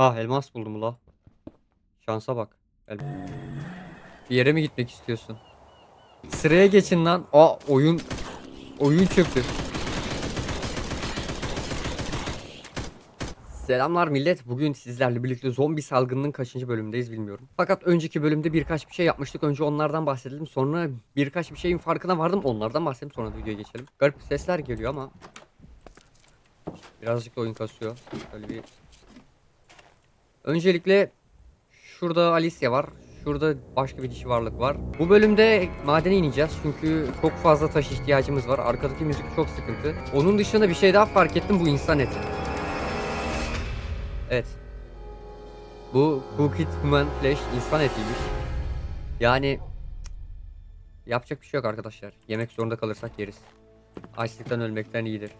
Ah elmas buldum la. Şansa bak. El- Bir yere mi gitmek istiyorsun? Sıraya geçin lan. Aa oyun oyun çöktü. Selamlar millet. Bugün sizlerle birlikte zombi salgınının kaçıncı bölümündeyiz bilmiyorum. Fakat önceki bölümde birkaç bir şey yapmıştık. Önce onlardan bahsedelim. Sonra birkaç bir şeyin farkına vardım. Onlardan bahsedelim. Sonra videoya geçelim. Garip sesler geliyor ama birazcık da oyun kasıyor. Böyle bir Öncelikle şurada Alicia var. Şurada başka bir dişi varlık var. Bu bölümde madene ineceğiz çünkü çok fazla taş ihtiyacımız var. Arkadaki müzik çok sıkıntı. Onun dışında bir şey daha fark ettim bu insan eti. Evet. Bu Cooked Human Flesh insan etiymiş. Yani yapacak bir şey yok arkadaşlar. Yemek zorunda kalırsak yeriz. Açlıktan ölmekten iyidir.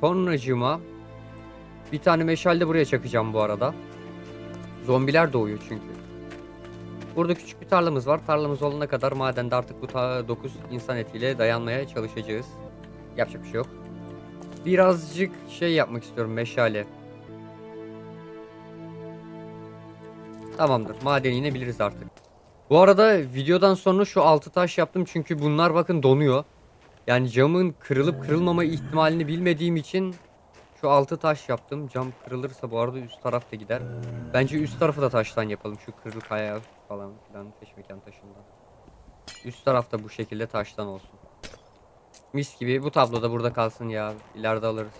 Sonracığıma bir tane meşale de buraya çakacağım bu arada. Zombiler doğuyor çünkü. Burada küçük bir tarlamız var. Tarlamız olana kadar madende artık bu 9 insan etiyle dayanmaya çalışacağız. Yapacak bir şey yok. Birazcık şey yapmak istiyorum meşale. Tamamdır. Madene inebiliriz artık. Bu arada videodan sonra şu altı taş yaptım çünkü bunlar bakın donuyor. Yani camın kırılıp kırılmama ihtimalini bilmediğim için şu altı taş yaptım. Cam kırılırsa bu arada üst taraf da gider. Bence üst tarafı da taştan yapalım. Şu kırıl kaya falan filan peşmekan taşından. Üst taraf da bu şekilde taştan olsun. Mis gibi bu tablo da burada kalsın ya. İleride alırız.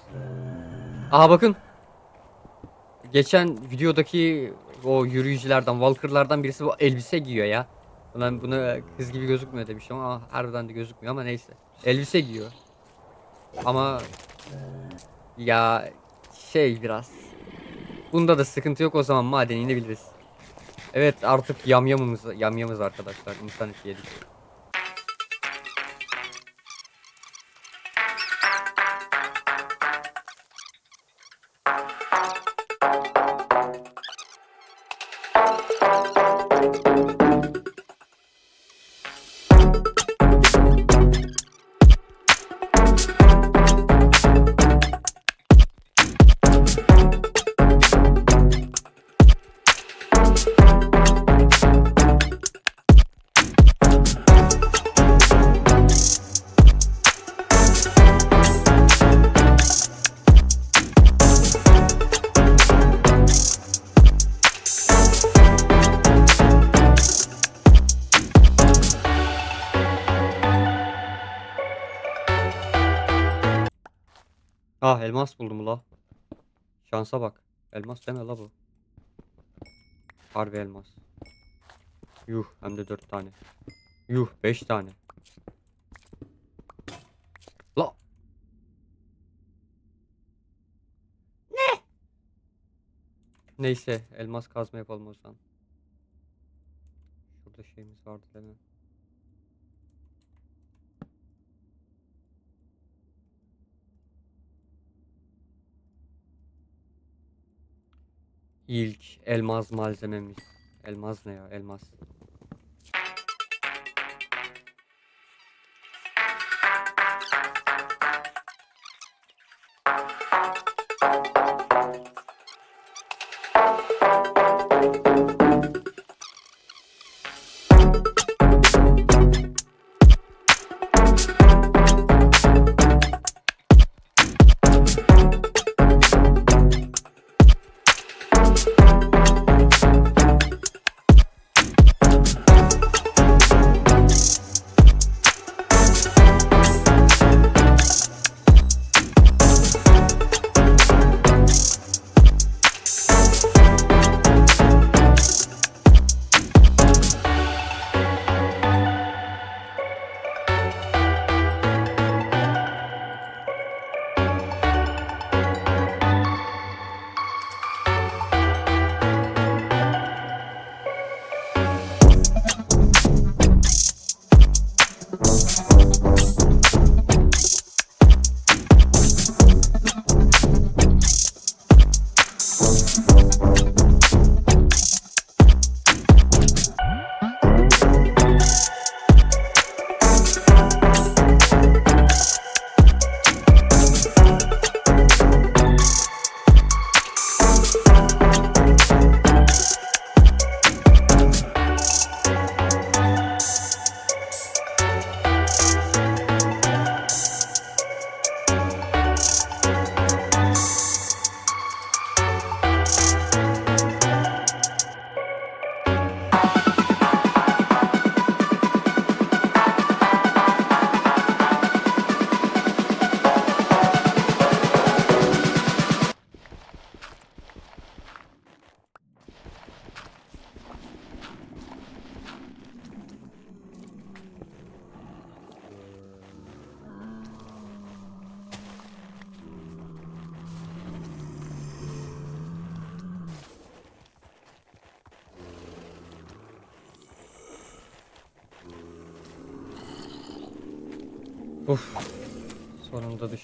Aha bakın. Geçen videodaki o yürüyücülerden, walkerlardan birisi bu elbise giyiyor ya. Ulan buna kız gibi gözükmüyor demiştim ama harbiden de gözükmüyor ama neyse. Elbise giyiyor. Ama ya şey biraz. Bunda da sıkıntı yok o zaman maden inebiliriz. Evet artık yamyamımız yamyamız arkadaşlar insan eti yedik. Elmas buldum la. Şansa bak. Elmas deme la bu. Harbi elmas. Yuh hem de dört tane. Yuh beş tane. La. Ne? Neyse elmas kazma yapalım o zaman. Şurada şeyimiz vardı değil mi? İlk elmas malzememiz. Elmas ne ya? Elmas.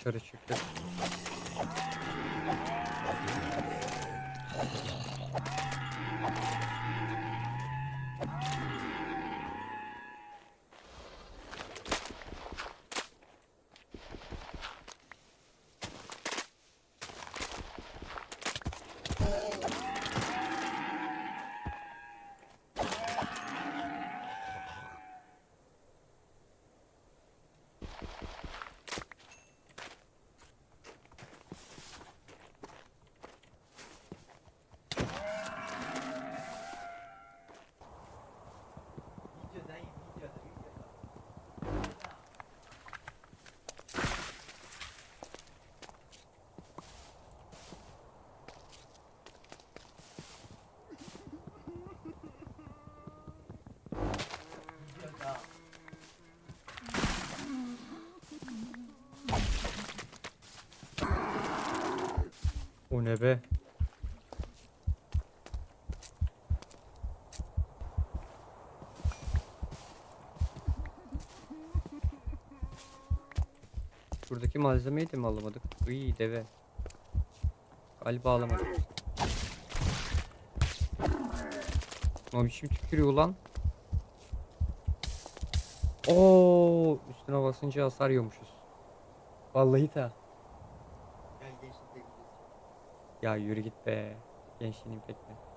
Dışarı çıktık. Ne be? Buradaki malzemeyi de mi alamadık? İyi deve. Galiba alamadık. Ne biçim tükürüyor lan? Oo, üstüne basınca hasar yiyormuşuz. Vallahi ta. Ya yürü git be. Gençliğini bekle. Bunları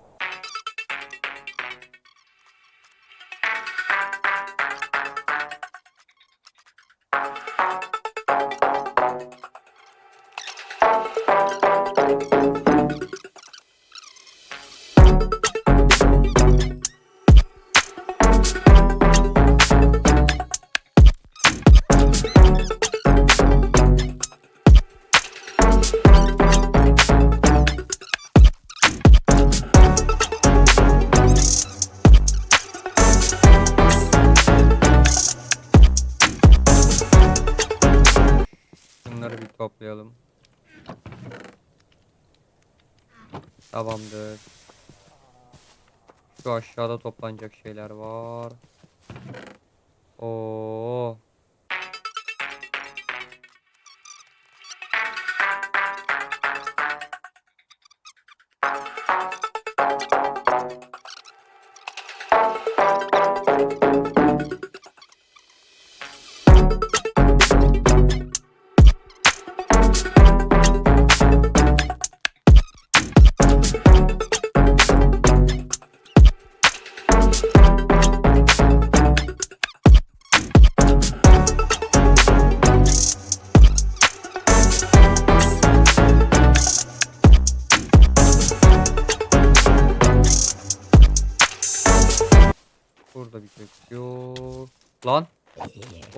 Tamamdır. Şu aşağıda toplanacak şeyler var. Oo.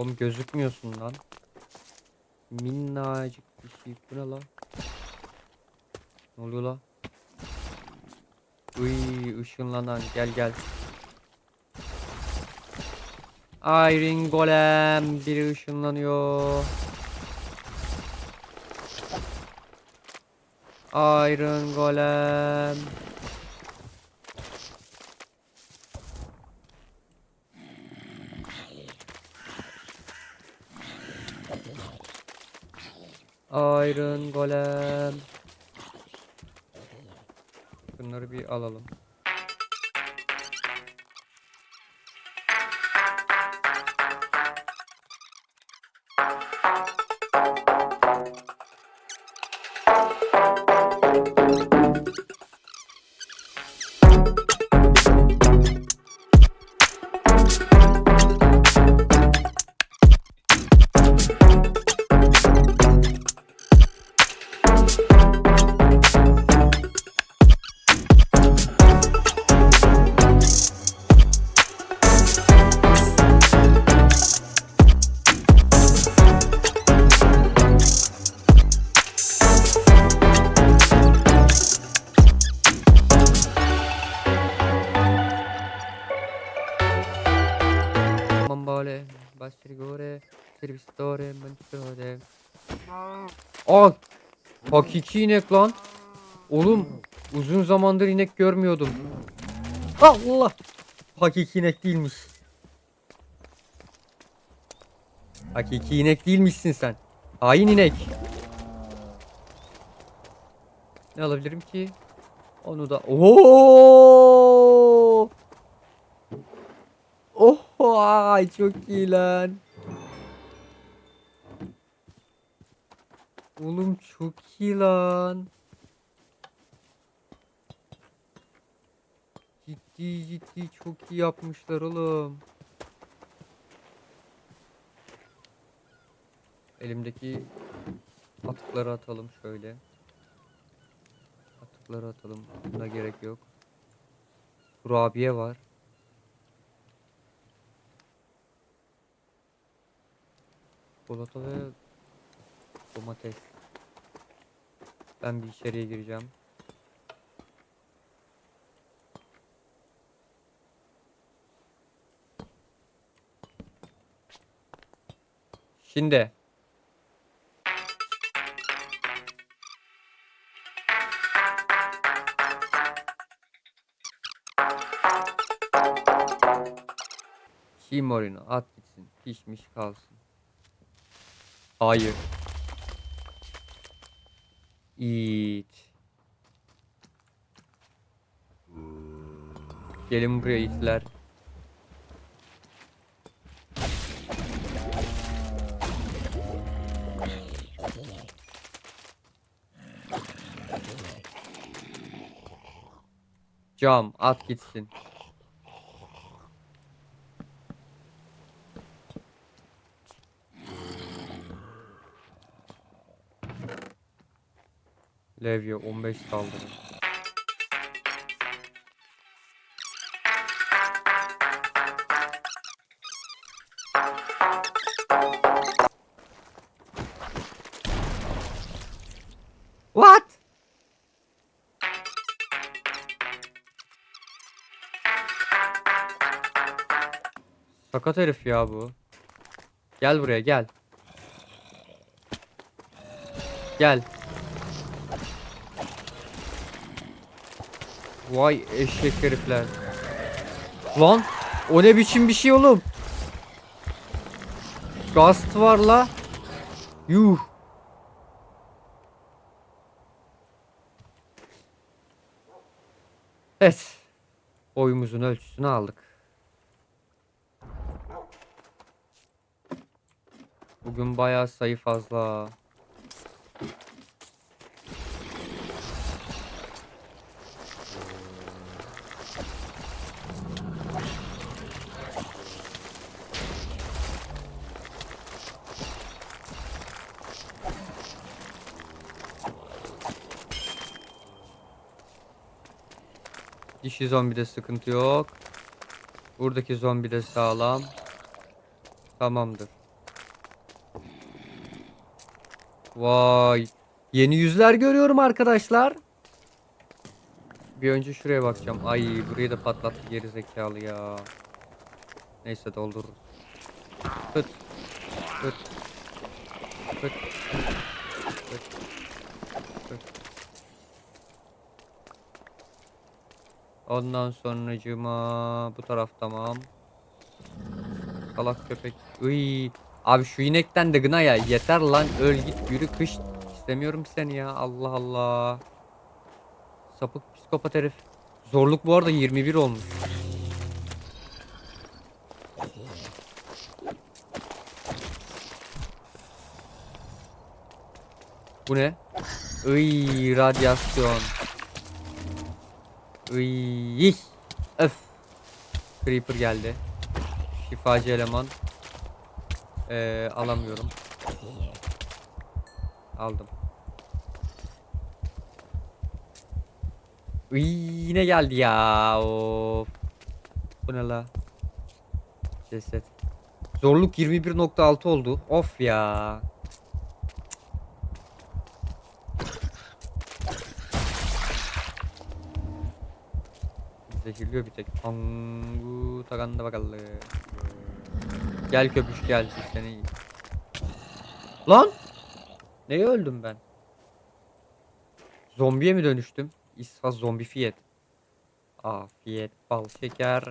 Oğlum gözükmüyorsun lan. Minnacık bir şey. Bu ne lan? Ne oluyor lan? Uy ışınlanan gel gel. Iron Golem biri ışınlanıyor. Iron Golem. Iron Golem. Bunları bir alalım. Servistore, Manticore. Aa! Hakiki inek lan. Oğlum uzun zamandır inek görmüyordum. Allah! Hakiki inek değilmiş. Hakiki inek değilmişsin sen. Hain inek. Ne alabilirim ki? Onu da... Oo! Oh, ay çok iyi lan. Oğlum çok iyi lan. Ciddi ciddi çok iyi yapmışlar oğlum. Elimdeki atıkları atalım şöyle. Atıkları atalım. Buna gerek yok. Kurabiye var. Çikolata ve domates. Ben bir içeriye gireceğim. Şimdi Çiğ morino at gitsin. Pişmiş kalsın. Hayır. İt. Gelin buraya itler. Cam at gitsin. Levye 15 saldırı. What? Sakat herif ya bu. Gel buraya gel. Gel. Vay eşek herifler. Lan o ne biçim bir şey oğlum? Gast var la. Yuh. Evet. Boyumuzun ölçüsünü aldık. Bugün bayağı sayı fazla. Dişi zombide sıkıntı yok. Buradaki zombi de sağlam. Tamamdır. Vay. Yeni yüzler görüyorum arkadaşlar. Bir önce şuraya bakacağım. Ay burayı da patlattı geri zekalı ya. Neyse doldururuz. Pıt. Pıt. Pıt. Ondan sonracığıma bu taraf tamam. Salak köpek. Iy. Abi şu inekten de gına ya. Yeter lan öl git yürü kış. İstemiyorum seni ya. Allah Allah. Sapık psikopat herif. Zorluk bu arada 21 olmuş. Bu ne? Iy radyasyon. Iy. Öf. Creeper geldi. Şifacı eleman. Ee, alamıyorum. Aldım. Iy, yine geldi ya. Of. Bu ne la? Ceset. Zorluk 21.6 oldu. Of ya. Zehirliyor bir tek. Angu takanda bakalım. Gel köpüş gel seni. Lan! Neye öldüm ben? Zombiye mi dönüştüm? İsha zombi fiyet. Afiyet bal şeker.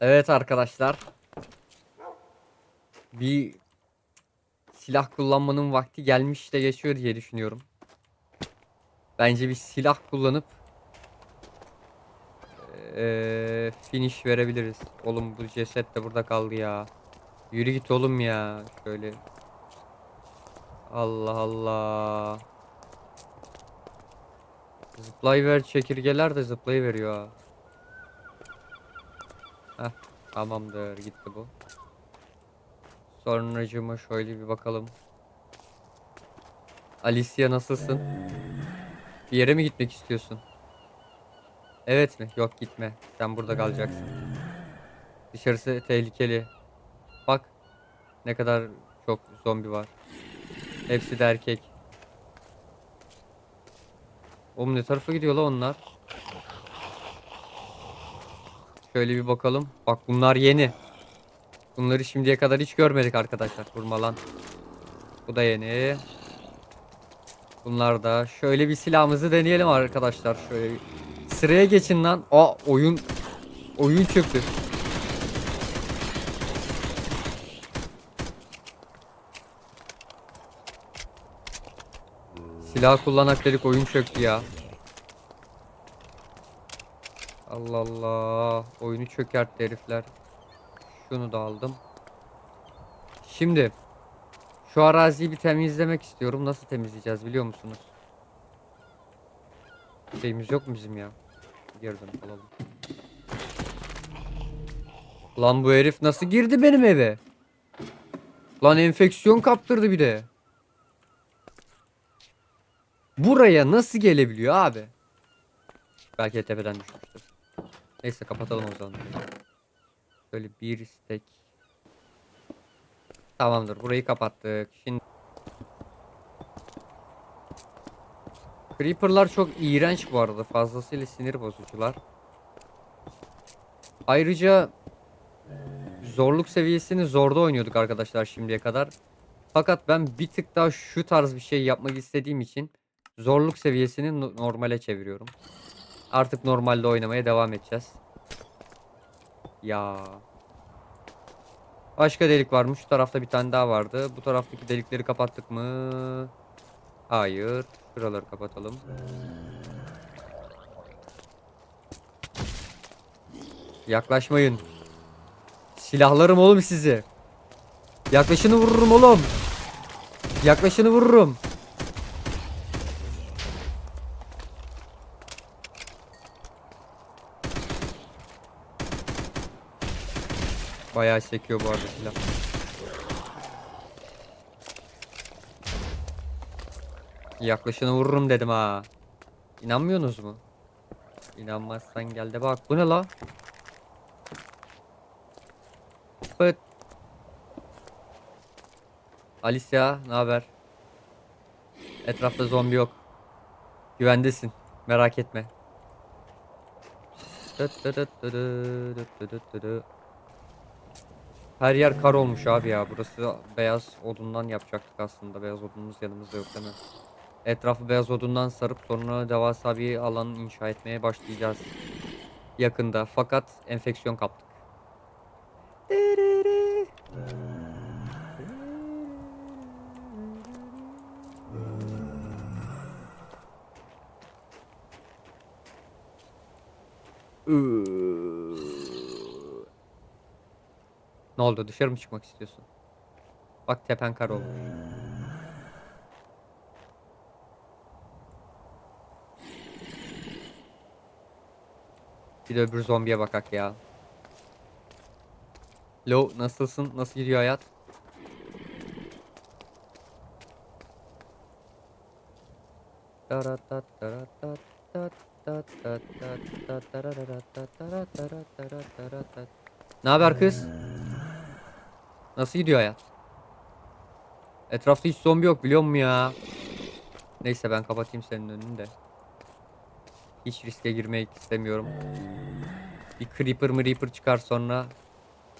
Evet arkadaşlar. Bir silah kullanmanın vakti gelmiş de geçiyor diye düşünüyorum. Bence bir silah kullanıp eee, finish verebiliriz. Oğlum bu ceset de burada kaldı ya. Yürü git oğlum ya. Şöyle. Allah Allah. Zıplayıver çekirgeler de zıplayıveriyor ha. Heh, tamamdır gitti bu. Sonracıma şöyle bir bakalım. Alicia nasılsın? Bir yere mi gitmek istiyorsun? Evet mi? Yok gitme. Sen burada kalacaksın. Dışarısı tehlikeli. Bak ne kadar çok zombi var. Hepsi de erkek. Oğlum ne tarafa gidiyor la onlar? Şöyle bir bakalım. Bak bunlar yeni. Bunları şimdiye kadar hiç görmedik arkadaşlar. Vurma lan. Bu da yeni. Bunlar da. Şöyle bir silahımızı deneyelim arkadaşlar. Şöyle bir- Sıraya geçin lan. Aa oyun oyun çöktü. Silah kullanak dedik oyun çöktü ya. Allah Allah. Oyunu çökertti herifler. Şunu da aldım. Şimdi şu araziyi bir temizlemek istiyorum. Nasıl temizleyeceğiz biliyor musunuz? Şeyimiz yok mu bizim ya? Dönüp alalım. Lan bu herif nasıl girdi benim eve? Lan enfeksiyon kaptırdı bir de. Buraya nasıl gelebiliyor abi? Belki de tepeden düşmüştür. Neyse kapatalım o zaman. Böyle bir istek. Tamamdır. Burayı kapattık. Şimdi Creeper'lar çok iğrenç bu arada. Fazlasıyla sinir bozucular. Ayrıca zorluk seviyesini zorda oynuyorduk arkadaşlar şimdiye kadar. Fakat ben bir tık daha şu tarz bir şey yapmak istediğim için zorluk seviyesini no- normale çeviriyorum. Artık normalde oynamaya devam edeceğiz. Ya. Başka delik varmış. Şu tarafta bir tane daha vardı. Bu taraftaki delikleri kapattık mı? Hayır. Şuraları kapatalım. Yaklaşmayın. Silahlarım oğlum sizi. Yaklaşını vururum oğlum. Yaklaşını vururum. Bayağı çekiyor bu arada silah. Yaklaşını vururum dedim ha. İnanmıyorsunuz mu? İnanmazsan gel de bak. Bu ne la? Pıt. Alicia, ne haber? Etrafta zombi yok. Güvendesin. Merak etme. Her yer kar olmuş abi ya. Burası beyaz odundan yapacaktık aslında. Beyaz odunumuz yanımızda yok değil mi? Etrafı beyaz odundan sarıp sonra devasa bir alan inşa etmeye başlayacağız. Yakında. Fakat enfeksiyon kaptık. Ne oldu? Dışarı mı çıkmak istiyorsun? Bak tepen kar olmuş. Bir de öbür zombiye bakak ya. Lo nasılsın? Nasıl gidiyor hayat? Ne haber kız? Nasıl gidiyor hayat? Etrafta hiç zombi yok biliyor musun ya? Neyse ben kapatayım senin önünü de. Hiç riske girmek istemiyorum. Bir creeper mı reaper çıkar sonra.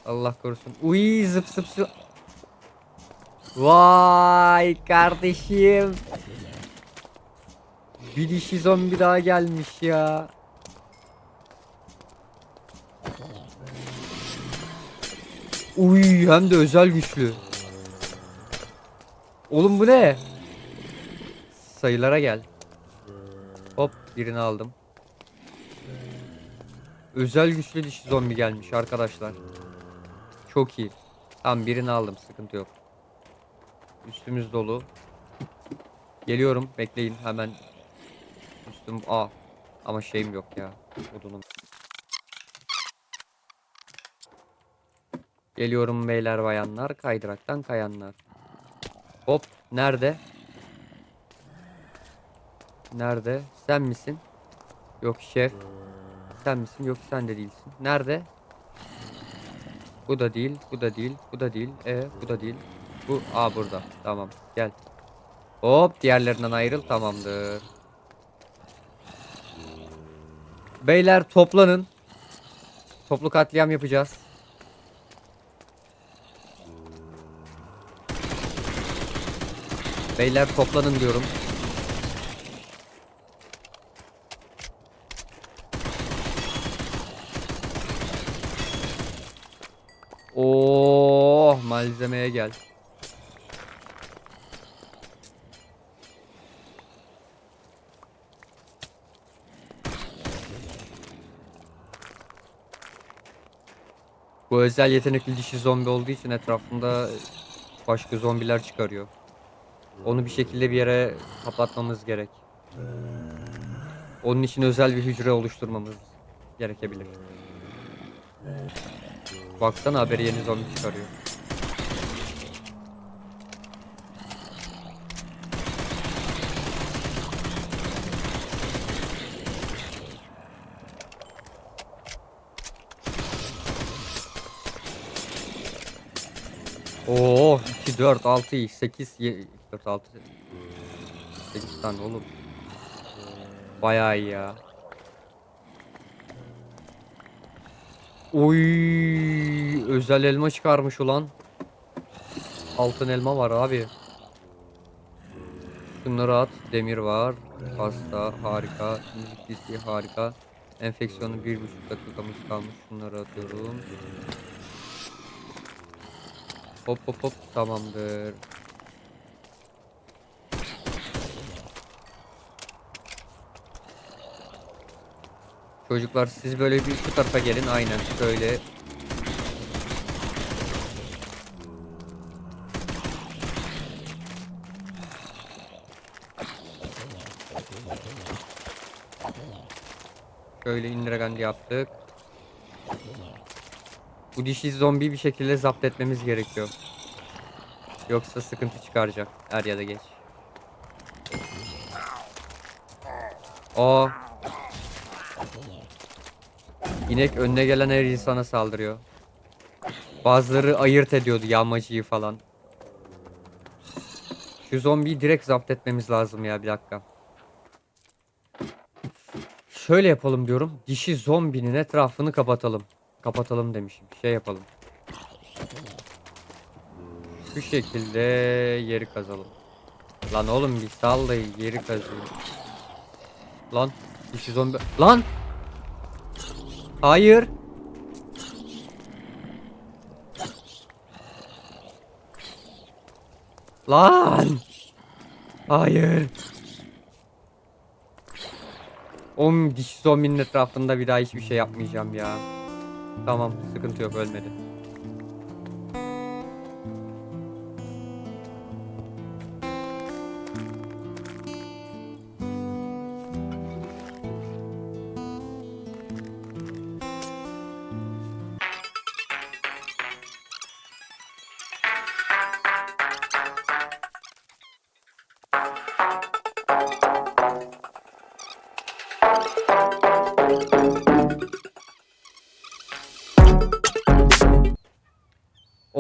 Allah korusun. Uy zıp zıp zıp. Vay kardeşim. Bir dişi zombi daha gelmiş ya. Uy hem de özel güçlü. Oğlum bu ne? Sayılara gel. Hop birini aldım. Özel güçlü dişi zombi gelmiş arkadaşlar. Çok iyi. Tamam birini aldım sıkıntı yok. Üstümüz dolu. Geliyorum bekleyin hemen. Üstüm A. Ama şeyim yok ya. Odunum. Geliyorum beyler bayanlar. Kaydıraktan kayanlar. Hop. Nerede? Nerede? Sen misin? Yok şef. Sen misin? Yok sen de değilsin. Nerede? Bu da değil, bu da değil, bu da değil, e bu da değil. Bu a burada. Tamam. Gel. Hop diğerlerinden ayrıl tamamdır. Beyler toplanın. Toplu katliam yapacağız. Beyler toplanın diyorum. Oo, malzemeye gel. Bu özel yetenekli dişi zombi olduğu için etrafında başka zombiler çıkarıyor. Onu bir şekilde bir yere kapatmamız gerek. Onun için özel bir hücre oluşturmamız gerekebilir. Baksana haberi yeni zombi çıkarıyor. Oo 2 4 6 8 4 6 8 tane oğlum. Bayağı iyi ya. Oy özel elma çıkarmış ulan. Altın elma var abi. Şunları at. Demir var. Pasta harika. Müzik listeği harika. Enfeksiyonu bir buçuk dakikamız kalmış. Şunları atıyorum. Hop hop hop tamamdır. Çocuklar siz böyle bir şu tarafa gelin aynen şöyle. Şöyle indiragandi yaptık. Bu dişi zombi bir şekilde zapt etmemiz gerekiyor. Yoksa sıkıntı çıkaracak. Er ya da geç. Aa. İnek önüne gelen her insana saldırıyor. Bazıları ayırt ediyordu yağmacıyı falan. Şu zombiyi direkt zapt etmemiz lazım ya bir dakika. Şöyle yapalım diyorum. Dişi zombinin etrafını kapatalım. Kapatalım demişim. Şey yapalım. Şu şekilde yeri kazalım. Lan oğlum bir sal da yeri kazıyor. Lan dişi zombi. Lan! Hayır. Lan! Hayır. O dişi zombinin etrafında bir daha hiçbir şey yapmayacağım ya. Tamam sıkıntı yok ölmedi.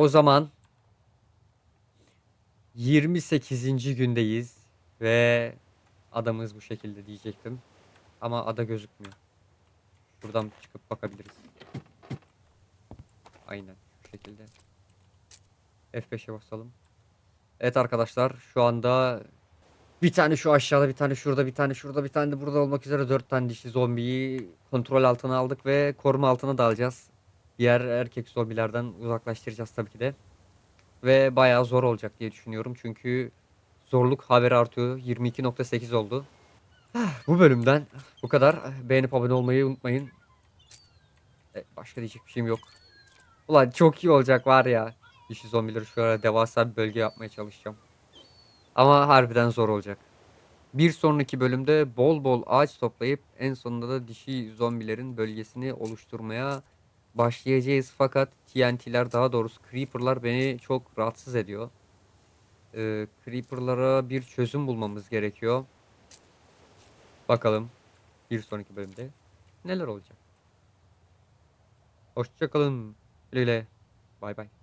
O zaman 28. gündeyiz ve adamız bu şekilde diyecektim. Ama ada gözükmüyor. Şuradan çıkıp bakabiliriz. Aynen şu şekilde. F5'e basalım. Evet arkadaşlar şu anda bir tane şu aşağıda bir tane şurada bir tane şurada bir tane de burada olmak üzere dört tane dişi zombiyi kontrol altına aldık ve koruma altına da. Diğer erkek zombilerden uzaklaştıracağız tabii ki de. Ve bayağı zor olacak diye düşünüyorum çünkü zorluk haberi artıyor 22.8 oldu. Ah, Bu bölümden bu kadar. Beğenip abone olmayı unutmayın. E, Başka diyecek bir şeyim yok. Ulan çok iyi olacak var ya. Dişi zombileri şöyle devasa bir bölge yapmaya çalışacağım. Ama harbiden zor olacak. Bir sonraki bölümde bol bol ağaç toplayıp en sonunda da dişi zombilerin bölgesini oluşturmaya başlayacağız. Fakat TNT'ler daha doğrusu Creeper'lar beni çok rahatsız ediyor. Ee, Creeper'lara bir çözüm bulmamız gerekiyor. Bakalım bir sonraki bölümde neler olacak. Hoşçakalın. Güle güle. Bay bay.